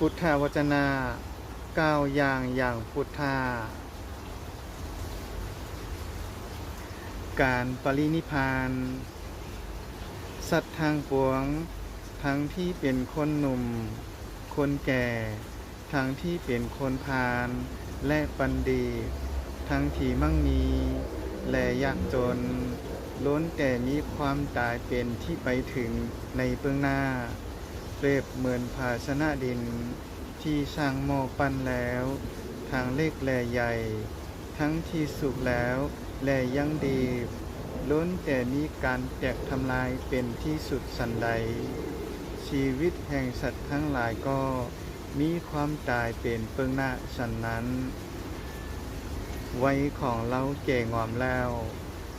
พุทธาวจนะก้าวอย่างอย่างพุทธา การปรินิพานสัตว์ทางปวง ทั้งที่เป็นคนหนุ่ม คนแก่ ทั้งที่เป็นคนพาลและปันดีทั้งที่มั่งมีและยากจน ล้นแต่มีความตายเป็นที่ไปถึงในเบื้องหน้า รียบเหมือนภาชนะดิน ที่ช่างหม้อปั้นแล้ว ทางเล็กแลใหญ่ ทั้งที่สุกแล้วแลยังดีล้นแต่มีการแตกทำลายเป็นที่สุดสันใด ชีวิตแห่งสัตว์ทั้งหลายก็มีความตายเป็นเบื้องหน้าฉันนั้น ไวัยของเราแก่งอมแล้ว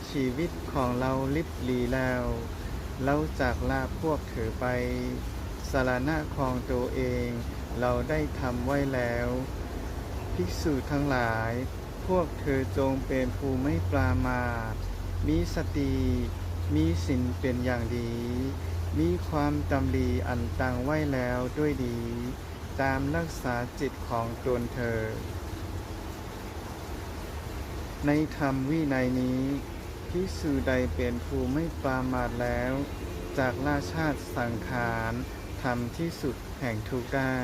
ชีวิตของเราลิบลีแล้ว เราจากลาพวกเธอไป สารณะของตัวเอง เราได้ทำไว้แล้ว ภิกษุทั้งหลาย พวกเธอจงเป็นผู้ไม่ปรามามีสติมีสินเป็นอย่างดี มีความจำดีอันตังไว้แล้วด้วยดี ตามรักษาจิตของตนเธอ ในธรรมวินัยนี้ภิกษุใดเป็นผู้ไม่ปรามาทแล้ว จากราชาติสังขาร ทำที่สุดแห่งทุกข์ได้